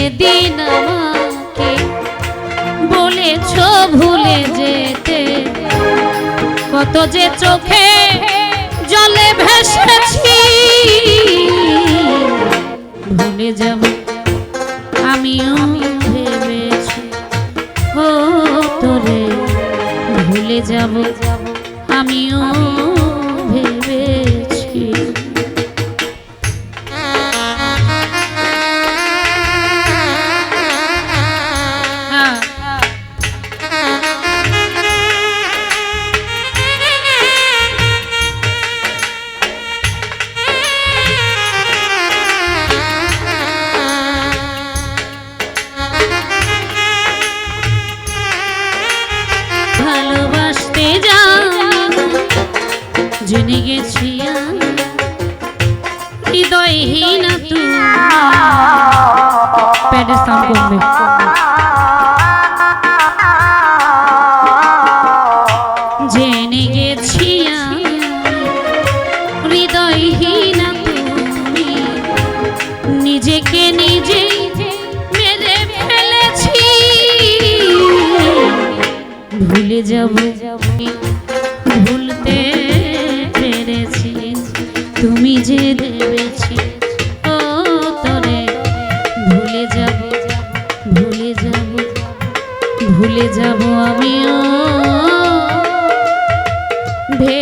যেদিন আমাকে বলেছ ভুলে যেতে। কত যে চোখে জলে ভেসেছি, ভুলে যাব। আমিও ভেবেছি, ও তোরে ভুলে যাব। আমিও জেনে গেছি হৃদয়হীন প্যাডের গেছি হৃদয়হীন নিজেকে মেরে ফেলেছি। যাব। ভুলতে তুমি যে দেবেছি ও তোরে ভুলে যাব ভুলে যাব ভুলে যাব আমিও। ভে